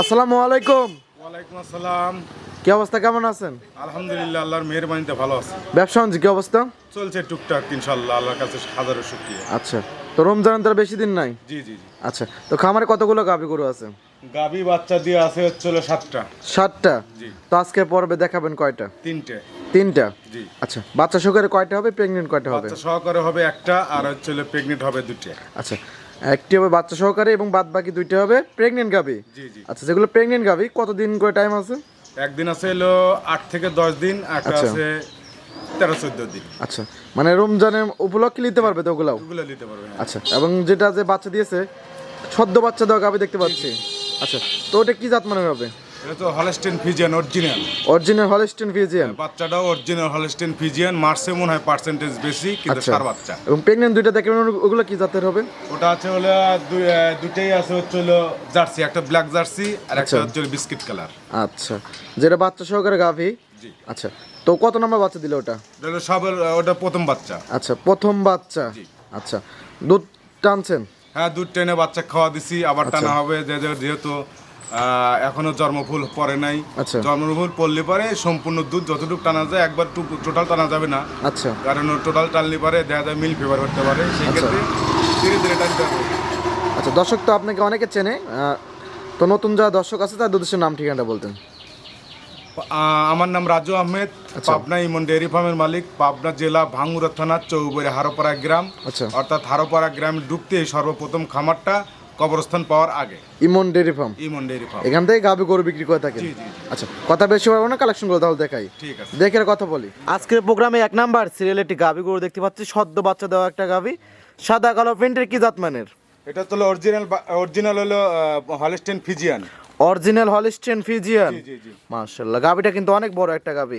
আসসালামু আলাইকুম। ওয়ালাইকুম আসসালাম। কি অবস্থা কেমন আছেন? আলহামদুলিল্লাহ আল্লাহর মেহরবানিতে ভালো আছে। ব্যবসা বাণিজ্য কি অবস্থা? চলছে টুকটাক ইনশাল্লাহ আল্লাহর কাছে হাজারো শুক্রিয়া। আচ্ছা তো রমজান তার বেশি দিন নাই? জি জি জি। আচ্ছা তো খামারে কতগুলো গাভি গরু আছে? গাবি বাচ্চা দিয়ে আছে হচ্ছিল সাতটা। সাতটা? জি। তো আজকে পর্বে দেখাবেন কয়টা? তিনটে। তিনটা? জি। আচ্ছা বাচ্চা সহকারে কয়টা হবে প্রেগনেন্ট কয়টা হবে? বাচ্চা সহকারে হবে একটা আর হচ্ছিল প্রেগনেন্ট হবে দুটো আচ্ছা একটি হবে বাচ্চা সহকারে এবং বাদ বাকি দুইটা হবে প্রেগনেন্ট গাভি। জি জি। আচ্ছা যেগুলো প্রেগনেন্ট গাভি কতদিন করে টাইম আছে? একদিন আছে হলো আট থেকে দশ দিন আর আচ্ছা। আছে তেরো চোদ্দ দিন। আচ্ছা মানে রমজানের উপলক্ষে নিতে পারবে তো ওগুলাও? ওগুলো নিতে পারবে হ্যাঁ। আচ্ছা এবং যেটা যে বাচ্চা দিয়েছে সদ্য বাচ্চা দেওয়া গাভি দেখতে পাচ্ছি। আচ্ছা তো ওটা কি জাত মানে হবে? এটা তো Holstein Friesian original original Holstein Friesian বাচ্চাটাও অরিজিনাল হলস্টেন ফিজিয়ান মার্সে মনে হয় পার্সেন্টেজ বেশি কিন্তু আচ্ছা। সার বাচ্চা। এবং প্রেগনেন্ট দুইটা দেখবেন ওগুলো কি জাতের হবে? ওটা আছে হলো দুই- দুইটাই আছে হচ্ছে হলো জার্সি একটা ব্ল্যাক জার্সি আর একটা আচ্ছা। হচ্ছে বিস্কিট কালার আচ্ছা। যেটা বাচ্চা সহকারে গাভি? জি। আচ্ছা। তো কত নম্বর বাচ্চা দিল ওটা? হলো ওটা প্রথম বাচ্চা। আচ্ছা প্রথম বাচ্চা। আচ্ছা। দুধ টানছেন? হ্যাঁ দুধ টেনে বাচ্চা খাওয়া দিছি আবার আচ্ছা। টানা হবে যেহেতু এখনও জন্মফুল পরে নাই। আচ্ছা। জন্মফুল পড়লে পরে সম্পূর্ণ দুধ যতটুকু টানা যায় একবার টোটাল টানা যাবে না। আচ্ছা। কারণ টোটাল টানলে পরে দেখা যায় মিল ফেভার করতে পারে। সেই ক্ষেত্রে ধীরে ধীরে টানতে হবে। আচ্ছা দর্শক তো আপনাকে অনেকে চেনে তো নতুন যারা দর্শক আছে তার দুদেশের নাম ঠিকানাটা বলতেন। আমার নাম রাজু আহমেদ আচ্ছা। পাবনা ইমন ডেয়ারি ফার্মের মালিক পাবনা জেলা ভাঙ্গুরা থানা চৌবরে হারোপাড়া গ্রাম। আচ্ছা। অর্থাৎ হারোপাড়া গ্রামে ঢুকতে সর্বপ্রথম খামারটা কবরস্থান পাওয়ার আগে। Emon dairy farm? Emon dairy farm. এখান থেকে গাবি গরু বিক্রি করে থাকে জি, জি, জি। আচ্ছা কথা বেশি পারব না কালেকশনগুলো তাহলে দেখাই। ঠিক আছে। দেখে কথা বলি। আজকের প্রোগ্রামে এক নাম্বার সিরিয়াল একটি গাভি গরু দেখতে পাচ্ছি সদ্য বাচ্চা দেওয়া একটা গাবি সাদা কালো প্রিন্টের কি জাত মানের এটা তো অরিজিনাল অরিজিনাল হলো Holstein Friesian original Holstein Friesian জি জি জি। মাশাআল্লাহ। গাভিটা কিন্তু অনেক বড় একটা একটা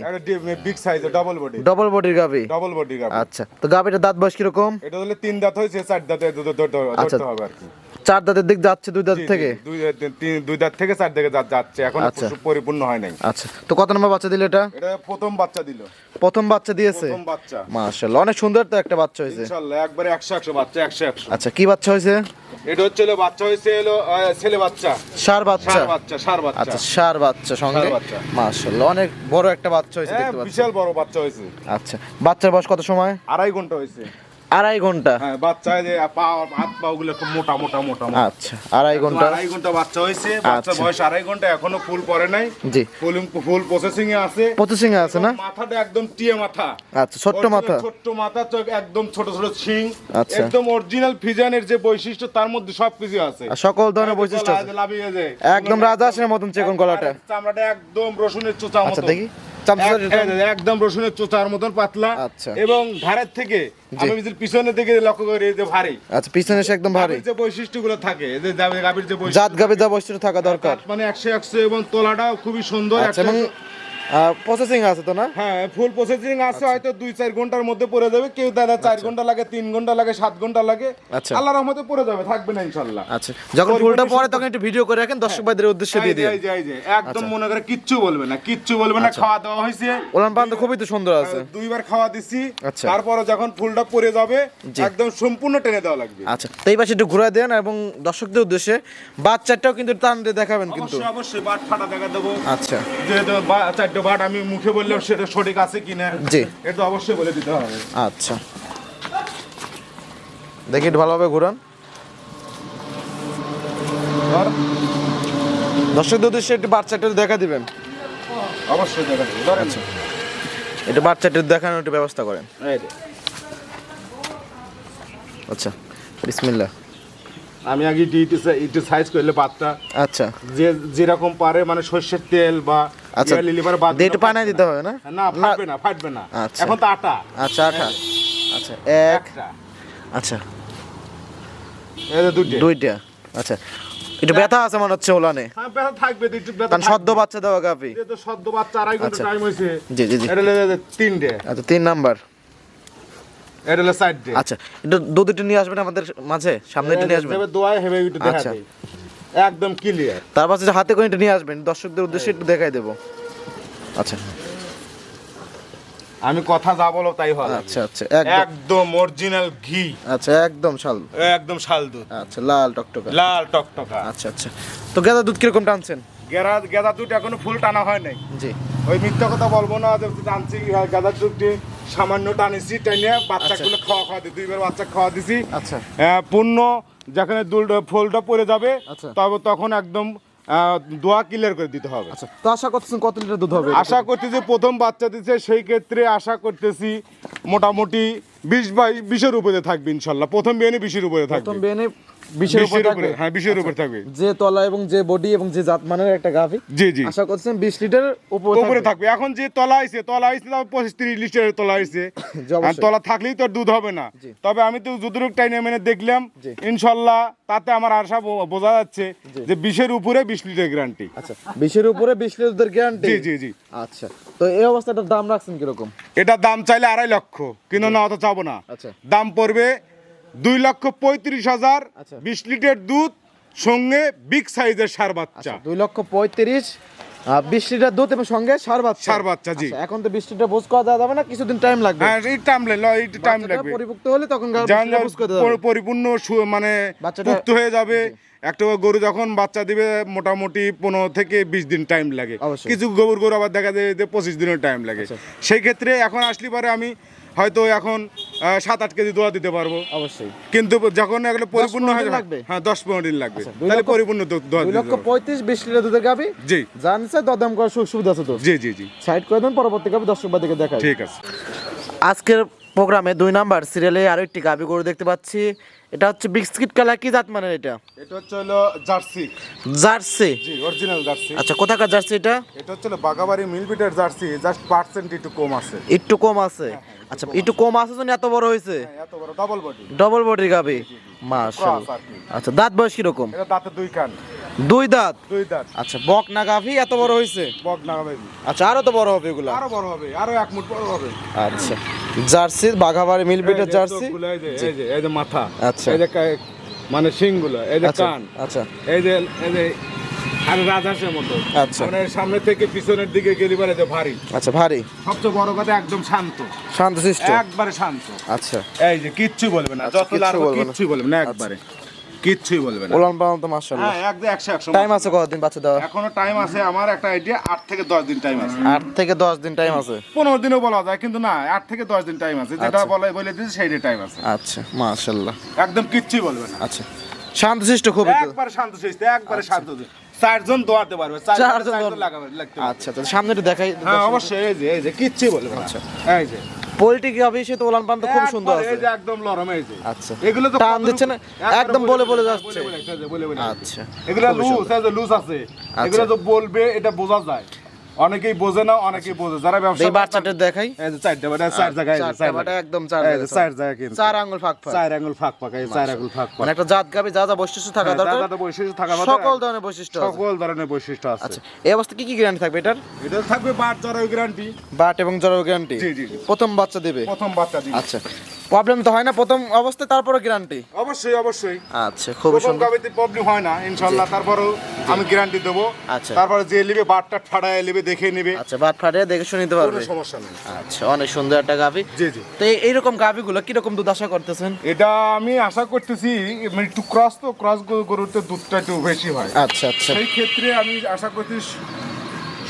big size double body double বডির গাভি। ডাবল বডি গাবি আচ্ছা তো গাভিটার দাঁত বয়স কীরকম? এটা হলে তিন দাঁত হয়েছে চার দাঁতে দু- আচ্ছা। ধরতে হবে আর কি। চার দাঁতের দিক যাচ্ছে দুই দাঁত থেকে? দুই তিন- তিন- দুই দাঁত থেকে চার দিকে যাচ্ছে এখন আচ্ছা। পরিপূর্ণ হয় নাই। আচ্ছা তো কত নম্বর বাচ্চা দিল এটা? এটা প্রথম বাচ্চা দিল। প্রথম বাচ্চা দিয়েছে? প্রথম বাচ্চা। মাশাআল্লাহ অনেক সুন্দর তো একটা বাচ্চা হয়েছে। ইনশাল্লাহ একবারে একশো একশো বাচ্চা একশো একশো। আচ্ছা কি বাচ্চা হয়েছে? এটা হচ্ছে বাচ্চা হয়েছে হলো ছেলে বাচ্চা। সার বাচ্চা। বাচ্চা সার বাচ্চা। আচ্ছা সার বাচ্চা সঙ্গে। মাশাআল্লাহ অনেক বড় একটা বাচ্চা হয়েছে হ্যাঁ দেখতে পাচ্ছি। বিশাল বড় বাচ্চা হয়েছে। আচ্ছা বাচ্চার বয়স কত সময়? আড়াই ঘণ্টা হয়েছে। আড়াই ঘণ্টা? হ্যাঁ বাচ্চা যে পা হাত পা ওগুলো খুব মোটা মোটা মোটা। আচ্ছা আড়াই ঘণ্টা। আড়াই ঘণ্টা বাচ্চা হয়েছে বাচ্চা আচ্ছা। বয়স আড়াই ঘণ্টা এখনও ফুল নাই। জি। ফুল ফুল প্রসেসিং এ আছে। প্রসেসিং আছে না? মাথাটা একদম টিয়ে মাথা। আচ্ছা ছোট্ট মাথা। ছোট্ট মাথা চোখ একদম ছোট ছোট শিং। আচ্ছা। একদম অরিজিনাল ফিজানের যে বৈশিষ্ট্য তার মধ্যে সবকিছু আছে। সকল ধরনের বৈশিষ্ট্য আছে। একদম রাজাসের মতন চেকন গলাটা। চামড়াটা একদম রসুনের চোচা আচ্ছা দেখি। একদম রসুনের চোচার মতন পাতলা আচ্ছা। এবং ধারের থেকে আমি যদি পিছনের দিকে লক্ষ্য করি যে ভারী। আচ্ছা পিছনে সে একদম ভারী। যে বৈশিষ্ট্যগুলো থাকে যে গাভীর- গাভীর যে বৈশিষ্ট্য জাত গাবে যা বৈশিষ্ট্য থাকা দরকার। মানে একশো একশো এবং তোলাটাও খুবই সুন্দর আচ্ছা এবং প্রসেসিং আছে তো না? হ্যাঁ ফুল প্রসেসিং আছে আচ্ছা। হয়তো দুই চার ঘণ্টার মধ্যে পড়ে যাবে। কেউ দাদা চার ঘণ্টা লাগে তিন ঘণ্টা লাগে সাত ঘণ্টা লাগে। আচ্ছা। আল্লাহ রহমতে পড়ে যাবে থাকবে না ইনশাল্লাহ। আচ্ছা। যখন ফুলটা পরে তখন একটু ভিডিও করে রাখেন দর্শক ভাইদের উদ্দেশ্যে দিয়ে দিন একদম আচ্ছা। মনে করে কিচ্ছু বলবে না কিচ্ছু বলবে না খাওয়া দাওয়া হয়েছে। ওলান পান তো খুবই তো সুন্দর আছে। দুইবার খাওয়া দিছি আচ্ছা। তারপরে যখন ফুলটা পরে যাবে একদম সম্পূর্ণ টেনে দেওয়া লাগবে। আচ্ছা তো এই পাশে একটু ঘুরে দেন এবং দর্শকদের উদ্দেশ্যে বাচ্চাটাও কিন্তু টান দিয়ে দেখাবেন কিন্তু। অবশ্যই অবশ্যই বাট ফাটা দেখা দেবো। আচ্ছা। যেহেতু চারটে বাট আমি মুখে বললেও সেটা সঠিক আছে কিনা জি। এটা অবশ্যই বলে দিতে হবে। আচ্ছা। দেখি ভালোভাবে ঘুরান। ধর, দর্শকদের উদ্দেশ্যে একটু বাচ্চাটা দেখা দিবেন। অবশ্যই দেখা দেবো। ধরেন। আচ্ছা। একটু বাচ্চাটা দেখানোর একটু ব্যবস্থা করেন। আচ্ছা। বিসমিল্লাহ। আমি আগে একটু সাইজ করলে বাতটা আচ্ছা। যে যেরকম পারে মানে সর্ষের তেল বা আচ্ছা লিলিভার বাদ পানি দিতে হবে না? না ফাটবে না ফাটবে না। আচ্ছা। এখন তো আটা। আচ্ছা আঠা আচ্ছা এক। আচ্ছা। দুইটা। আচ্ছা। একটু ব্যথা আছে মনে হচ্ছে ওলানে। হ্যাঁ ব্যথা থাকবে একটু ব্যথা কারণ সদ্য বাচ্চা দেওয়া। যেহেতু সদ্য বাচ্চা আড়াই ঘণ্টা আচ্ছা। টাইম হয়েছে। জি জি জি। এটা হলো তিনটে। আচ্ছা তিন নাম্বার। এটা হলো চারটে। আচ্ছা একটু দুধ একটু নিয়ে আসবেন আমাদের মাঝে? সামনে একটু নিয়ে আসবেন? হেবে একটু দেখা আচ্ছা। একদম ক্লিয়ার তার পাশে যে হাতে করে নিয়ে আসবেন দর্শকদের উদ্দেশ্যে একটু দেখাই দেবো। আচ্ছা। আমি কথা যা বলো তাই হবে। আচ্ছা আচ্ছা একদম। অরিজিনাল ঘি। আচ্ছা একদম শাল একদম শাল দুধ। আচ্ছা লাল টকটকা। লাল টকটকা। আচ্ছা আচ্ছা। তো গেদা দুধ কীরকম টানছেন? গেরা গেদা দুধ এখনও ফুল টানা হয় নাই। জি। ওই মিথ্যা কথা বলব না যে টানছি গাদার দুধটি সামান্য টানেছি টেনে বাচ্চাগুলো খাওয়া খাওয়া দিই দুইবার বাচ্চা খাওয়া দিছি। আচ্ছা। আহ, পূর্ণ যেখানে ফুলটা পড়ে যাবে আচ্ছা। তবে তখন একদম দোয়া ক্লিয়ার করে দিতে হবে। আচ্ছা তো আশা করতেছেন কত লিটার দুধ হবে? আশা করতেছি প্রথম বাচ্চা দিচ্ছে সেই ক্ষেত্রে আশা করতেছি মোটামুটি বিশ বাই বিশের উপরে থাকবে ইনশাল্লাহ। প্রথম বিয়ানি বিশের উপরে প্রথম থাকবে বেনে বিশের উপর থাকবে? হ্যাঁ বিশের উপরে থাকবে। যে তলা এবং যে বডি এবং যে জাত মানের একটা গাভি জি জি। আশা করছেন বিশ লিটার উপর উপরে থাকবে। এখন যে তলা আইছে তলা আইছে তাও পঁচিশ তিরিশ লিটারের তলা আইছে আর তলা থাকলেই তো দুধ হবে না। তবে আমি তো মেনে দেখলাম জি। ইনশাল্লাহ তাতে আমার আশা বোঝা যাচ্ছে। যে বিশের উপরে বিশ লিটার গ্যারান্টি আচ্ছা বিশের উপরে বিশ লিটার গ্যারান্টি জি জি জি। আচ্ছা তো এই অবস্থাটার দাম রাখছেন কীরকম? এটা দাম চাইলে আড়াই লক্ষ কিন্তু না অত চাবো না। আচ্ছা। দাম পড়বে দুই লক্ষ পঁয়ত্রিশ হাজার আচ্ছা। বিশ লিটার দুধ সঙ্গে বিগ সাইজের সার বাচ্চা। দুই লক্ষ পঁয়ত্রিশ বিশ লিটার দুধ এবং সঙ্গে সার বাচ্চা। ষাঁড় বাচ্চা, জি। আচ্ছা, এখন তো বিশ লিটার বোঝ করা যাবে না কিছুদিন টাইম লাগবে। হ্যাঁ এই টাইম এই টাইম লাগবে। পরিপুক্ত হলে তখন। পরিপূর্ণ মানে পুক্ত হয়ে যাবে। একটা গরু যখন বাচ্চা দিবে মোটামুটি পনেরো থেকে বিশ দিন টাইম লাগে। কিছু গরুর গরু আবার দেখা যায় যে পঁচিশ দিনের টাইম লাগে। আচ্ছা। সেই ক্ষেত্রে এখন আসলে পরে আমি হয়তো এখন সাত আট কেজি দোয়া দিতে পারব। অবশ্যই। কিন্তু যখন এগুলো পরিপূর্ণ হয়ে যাবে লাগবে? হ্যাঁ দশ পনেরো দিন লাগবে। আচ্ছা, তাহলে পরিপূর্ণ দুধ দোয়া দিতে লক্ষ পঁয়ত্রিশ বিশ লিটার দুধের গাবি জি। জানছে দরদাম করার সুযোগ সুবিধা আছে তো? জি জি জি। সাইড করে দেন পরবর্তী গাবি দর্শক বাদিকে দেখা ঠিক আছে। আজকের প্রোগ্রামে দুই নাম্বার সিরিয়ালে আরও একটি গাবি গরু দেখতে পাচ্ছি। এটা হচ্ছে বিস্কিট কালার কি জাত মানের এটা? এটা হচ্ছে হলো জার্সি। জার্সি? জি অরিজিনাল জার্সি। আচ্ছা কোথাকার জার্সি এটা? এটা হচ্ছে বাগাবাড়ি মিলপিটের জার্সি জাস্ট পার্সেন্ট একটু কম আছে। একটু কম আছে? আচ্ছা একটু কম আছে জন্য এত বড় হয়েছে? হ্যাঁ, এত বড় ডাবল বডি ডবল বডি গাবে? মাশাআল্লাহ। আচ্ছা দাঁত বয়স কি রকম এটা দাঁতে দুই কান। দুই দাঁত? দুই দাঁত। আচ্ছা বক না গাভি? এত বড় হয়েছে বক না আচ্ছা আরও তো বড় হবে এগুলা। আরও বড় হবে আরও এক মুঠ বড় হবে। আচ্ছা জার্সি বাঘাবাড়ি মিলবিটের জার্সি? এই যে এই যে মাথা আচ্ছা। এই যে মানে শিংগুলো এই যে আচ্ছা কান আচ্ছা। এই যে এই যে আর রাজহাঁসের মতো। আচ্ছা। মানে সামনে থেকে পিছনের দিকে গেলি পারে যে ভারী। আচ্ছা ভারী। সবচেয়ে বড় কথা একদম শান্ত। শান্তশিষ্ট একবারে শান্ত। আচ্ছা। এই যে কিচ্ছু বলবে না আচ্ছা, যত কিচ্ছু বলবে না। কিচ্ছু বলবে না একবারে। কিচ্ছুই বলবে না। ওলান পালন তো মাশাআল্লাহ। হ্যাঁ একদম একশো একশো। টাইম আছে কতদিন বাচ্চা দেওয়া এখনও টাইম আছে আমার একটা আইডিয়া আট থেকে দশ দিন টাইম আছে। আট থেকে দশ দিন টাইম আছে? পনেরো দিনও বলা যায় কিন্তু না আট থেকে দশ দিন টাইম আছে। যেটা আচ্ছা। বলে বলে দিয়েছে সেই টাইম আছে। আচ্ছা মাশাআল্লাহ। একদম কিচ্ছুই বলবে না। আচ্ছা। শান্তশিষ্ট খুবই তো। একবারে শান্ত শিষ্ট একবারে শান্ত চারজন দোয়াতে পারবে চারজন লাগাবে লাগতে। আচ্ছা তো সামনে একটু দেখাই হ্যাঁ অবশ্যই এই যে এই যে কিচ্ছুই বলবে আচ্ছা। এই যে। পোল্ট্রি কি হবে সে তো ওলান পালন খুব সুন্দর আছে। এই যে একদম নরম হয়েছে আচ্ছা। এগুলো তো টান দিচ্ছে না? একদম বলে বলে যাচ্ছে। আচ্ছা। এগুলো লুজ আছে লুজ আছে। এগুলো তো বলবে এটা বোঝা যায়। অনেকেই বোঝে না অনেকেই বোঝে। যারা ব্যবসা এই বাচ্চাটা দেখাই। এই যে চারটা বাটা চার জায়গায় যে চার বাটা একদম চার এই যে জায়গায়। চার জায়গায় কিন্তু। চার আঙ্গুল ফাঁক ফাঁক। চার আঙ্গুল ফাঁক ফাঁক এই চার আঙ্গুল ফাঁক ফাঁক। মানে একটা জাত গাবি যা যা বৈশিষ্ট্য থাকা হ্যাঁ, দরকার দাদা তো বৈশিষ্ট্য থাকা বাদে সকল ধরনের বৈশিষ্ট্য আছে। সকল ধরনের বৈশিষ্ট্য আছে। আচ্ছা এই অবস্থা কি কি গ্যারান্টি থাকবে এটার? এটা থাকবে বাট জরায়ু গ্যারান্টি বাট এবং জরার গ্যারান্টি জি, জি। প্রথম বাচ্চা দেবে? প্রথম বাচ্চা দিবে। আচ্ছা প্রবলেম তো হয় না প্রথম অবস্থায় তারপরে গ্যারান্টি অবশ্যই অবশ্যই। আচ্ছা প্রথম সুন্দর। প্রবলেম হয় না ইনশাল্লাহ তারপরেও আমি গ্যারান্টি দেবো। আচ্ছা। তারপরে যে নেবে বাটটা ফাড়ায় নেবে দেখে নেবে। আচ্ছা বাট ফাটে দেখে শুনে নিতে কোনো পারবে সমস্যা নেই। আচ্ছা অনেক সুন্দর একটা গাভি। জি জি। তো এই- এইরকম গাভিগুলো কীরকম দুধ আশা করতেছেন? এটা আমি আশা করতেছি মানে একটু ক্রস তো ক্রস গরুতে দুধটা একটু বেশি হয়। আচ্ছা আচ্ছা। সেই ক্ষেত্রে আমি আশা করছি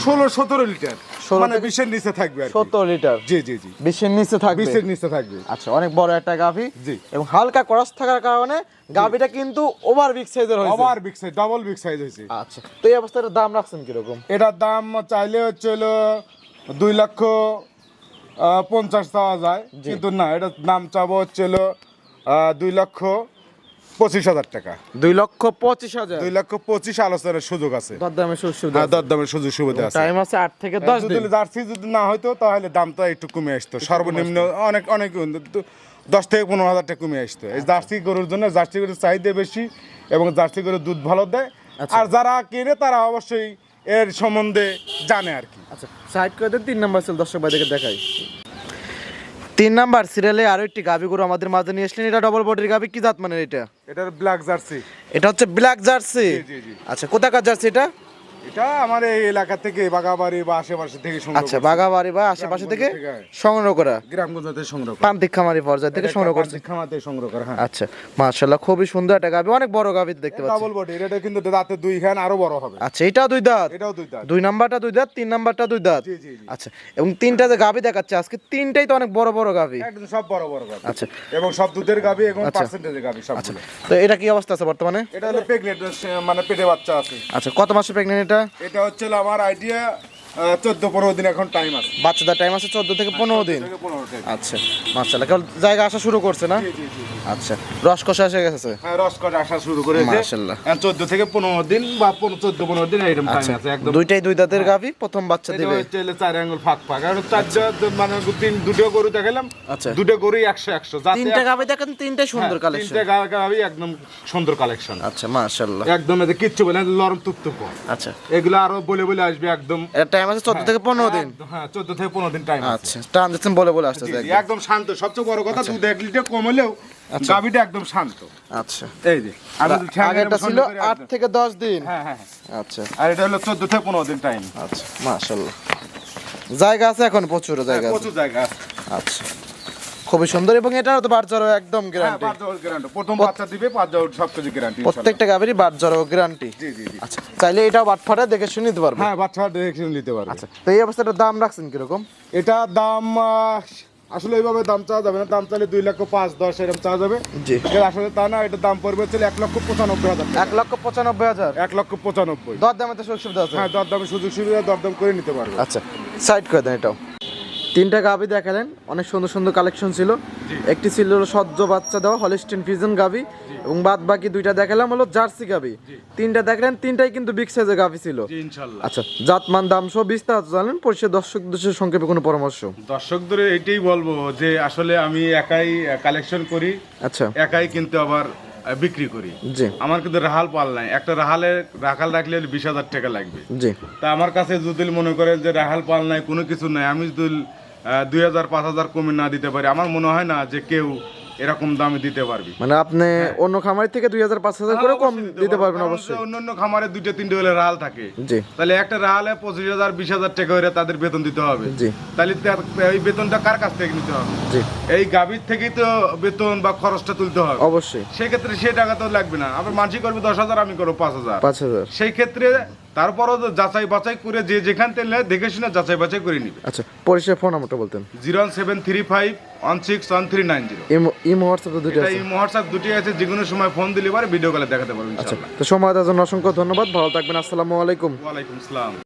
ষোলো সতেরো লিটার। 16 মানে বিশের নিচে থাকবে সত্তর লিটার। জি জি জি। বিশের নিচে থাকবে? বিশের নিচে থাকবে। আচ্ছা অনেক বড় একটা গাভি। জি। এবং হালকা ক্রস থাকার কারণে গাভিটা কিন্তু ওভার বিগ সাইজের হয়েছে। আবার big size double big size হয়েছে। আচ্ছা তো এই অবস্থার দাম রাখছেন কীরকম? এটার দাম চাইলে হচ্ছে দুই লক্ষ পঞ্চাশ চাওয়া যায়। কিন্তু না এটার দাম চাবো হচ্ছে দুই লক্ষ পঁচিশ হাজার টাকা। দুই লক্ষ পঁচিশ হাজার। দুই লক্ষ পঁচিশ আলোচনার সুযোগ আছে। দরদামের সুযোগ সুবিধা হ্যাঁ দরদামের সুযোগ সুবিধা আছে। টাইম আছে আট থেকে দশ দিন। জার্সি যদি না হয়তো তাহলে দামটা একটু কমে আসতো। সর্বনিম্ন অনেক অনেক দশ থেকে পনেরো হাজার টাকা কমে আসতো। এই জার্সি গরুর জন্য জার্সি গরুর চাহিদা বেশি এবং জার্সি গরুর দুধ ভালো দেয়। আচ্ছা। আর যারা কেনে তারা অবশ্যই এর সম্বন্ধে জানে আর কি। আচ্ছা সাইড করে তিন নাম্বার সেল দর্শক ভাইদেরকে দেখাই। তিন নাম্বার সিরিয়ালে আরও একটি গাভি গরু আমাদের মাঝে নিয়ে আসলেন। এটা ডবল বডির গাভি কি জাত মানে এটা? এটা ব্ল্যাক জার্সি এটা হচ্ছে ব্ল্যাক জার্সি। আচ্ছা কোথাকার জার্সি এটা? এটা আমার এই এলাকা থেকে বাগাবাড়ি বা আশেপাশে থেকে সংগ্রহ আচ্ছা বাগাবাড়ি বা আশেপাশে থেকে সংগ্রহ করা? গ্রামগঞ্জ থেকে সংগ্রহ করা। খামারি পর্যায় থেকে সংগ্রহ খামার থেকে সংগ্রহ করা হ্যাঁ। আচ্ছা মাশাআল্লাহ খুবই সুন্দর একটা গাভি অনেক বড় গাভি দেখতে পাচ্ছি। ডাবল বডি এটা কিন্তু দাঁতে দুই খান আরও বড় হবে। আচ্ছা এটাও দুই দাঁত? এটাও দুই দাঁত। দুই নাম্বারটা দুই দাঁত তিন নাম্বারটা দুই দাঁত? জি জি আচ্ছা এবং তিনটা যে গাভি দেখাচ্ছে আজকে তিনটাই তো অনেক বড় বড় গাভি একদম সব বড় বড় গাভি আচ্ছা। এবং সব দুধের গাভি এবং আচ্ছা। পার্সেন্টেজের গাভি আচ্ছা। তো এটা কি অবস্থা আছে বর্তমানে? এটা হলো প্রেগনেন্ট মানে পেটে বাচ্চা আছে। আচ্ছা কত মাসে প্রেগনেন্ট এটা? এটা হচ্ছে হলো আমার আইডিয়া চোদ্দ পনেরো দিন এখন টাইম আছে। বাচ্চাদের টাইম আছে চোদ্দ থেকে পনেরো দিন? আচ্ছা মাশাআল্লাহ। কেবল জায়গা আসা শুরু করছে না? আচ্ছা রস কষা এসে গেছে? হ্যাঁ রসকট আসা শুরু করেছে। মাশাআল্লাহ। চোদ্দ থেকে পনেরো দিন বা চোদ্দ পনেরো দিন এরকম টাইম আচ্ছা আছে একদম। দুইটাই দুই দাঁতের গাভি প্রথম বাচ্চা এটা দিবে। চার আঙ্গুল ফাঁক ফাঁক। আর চারটা মানে তিন দুটো গরু দেখালাম। আচ্ছা। দুটো গরুই একশো একশো। তিনটা গাভি দেখেন সুন্দর হ্যাঁ, কালেকশন তিনটে গাভি একদম সুন্দর কালেকশন আচ্ছা মাশাআল্লাহ। একদম এদের কিচ্ছু বলে লরম তুপ্তুপ। আচ্ছা। এগুলো আরও বলে বলে আসবে একদম। টাইম আছে চোদ্দ থেকে পনেরো দিন। হ্যাঁ চোদ্দ থেকে পনেরো দিন টাইম আচ্ছা ট্রানজাকশন বলে বলে আসতেছে একদম। শান্ত। সবচেয়ে বড় কথা দুধ এক লিটার কম হলেও গাভিটা একদম শান্ত। আচ্ছা। এই যে যদি আগেরটা ছিল আট থেকে দশ দিন। হ্যাঁ হ্যাঁ হ্যাঁ। আচ্ছা। আর এটা হলো চোদ্দ থেকে পনেরো দিন টাইম আচ্ছা মাশাআল্লাহ। জায়গা আছে এখন প্রচুর জায়গা আছে। প্রচুর জায়গা। আচ্ছা। খুবই সুন্দর এবং এটারও তো জড়ো একদম গ্যারান্টি। প্রথম বাচ্চা দিবে পাঁচ সব কিছু গ্যারান্টি প্রত্যেকটা গাভীরই জড়ো গ্যারান্টি জি জি আচ্ছা চাইলে এটাও বাট ফাটা দেখে শুনে নিতে পারবে। হ্যাঁ বাচ্চা দেখে নিতে পারবে। আচ্ছা তো এই অবস্থাটার দাম রাখছেন কীরকম? এটা দাম আসলে এইভাবে দাম চাওয়া যাবে না। দাম চাইলে দুই লক্ষ পাঁচ দশ এরকম চাওয়া যাবে। জি। আসলে তা না এটা দাম পড়বে হচ্ছে এক লক্ষ পঁচানব্বই হাজার এক লক্ষ পঁচানব্বই হাজার? এক লক্ষ পঁচানব্বই। দর দামে তো সুযোগ সুবিধা আছে। হ্যাঁ দরদামে সুযোগ সুবিধা দরদাম করে নিতে পারবে। আচ্ছা সাইড করে দেন এটাও। তিনটা গাভি দেখালেন। অনেক সুন্দর সুন্দর কালেকশন ছিল। একটি ছিল সদ্য বাচ্চা দেওয়া হলিস্টিন ফিজন গাভি এবং বাদ বাকি দুইটা দেখালাম হলো জার্সি গাভি। তিনটা দেখালেন তিনটাই কিন্তু বিগ সাইজের গাভি ছিল। আচ্ছা জাতমান দাম সহ বিস্তারিত জানেন পরিষদ দর্শক দেশের সংক্ষেপে কোনো পরামর্শ। দর্শকদের এইটাই বলব যে আসলে আমি একাই কালেকশন করি আচ্ছা। একাই কিন্তু আবার বিক্রি করি। জি। আমার কিন্তু রাহাল পাল নাই। একটা রাহালে রাখাল রাখলে বিশ হাজার টাকা লাগবে। জি। তা আমার কাছে যদি মনে করেন যে রাহাল পাল নাই কোনো কিছু নাই আমি যদি দুই হাজার পাঁচ হাজার কমে না দিতে পারি। আমার মনে হয় না যে কেউ এরকম দামে দিতে পারবে। মানে আপনি অন্য খামারি থেকে দুই হাজার পাঁচ হাজার করে কম দিতে পারবেন অবশ্যই। যে অন্যান্য খামারে দুইটা তিনটে হলে রাহাল থাকে। জি। তাহলে একটা রাহালে পঁচিশ হাজার বিশ হাজার টাকা করে তাদের বেতন দিতে হবে। জি। তাহলে এই বেতনটা কার কাছ থেকে নিতে হবে? জি। এই গাভীর থেকেই তো বেতন বা খরচটা তুলতে হবে। অবশ্যই। সেক্ষেত্রে সে টাকা তো লাগবে না। আবার মানসিক করবে দশ হাজার আমি করব পাঁচ হাজার। পাঁচ হাজার। সেই ক্ষেত্রে তারপরও তো যাচাই বাছাই করে যে যেখান থেকে দেখে শুনে যাচাই বাছাই করে নিবে। আচ্ছা পরিষেবা ফোন নাম্বারটা বলতেন। Zero one seven three five one six one three nine zero. Imo imo WhatsApp দুটো দুটি আছে। এই হোয়াটসঅ্যাপ দুটি আছে যে কোনো সময় ফোন দিলে পারে ভিডিও কলে দেখাতে পারবেন আচ্ছা তো সময় দেওয়ার জন্য অসংখ্য ধন্যবাদ। ভালো থাকবেন আসসালামু আলাইকুম। ওয়ালাইকুম আসসালাম।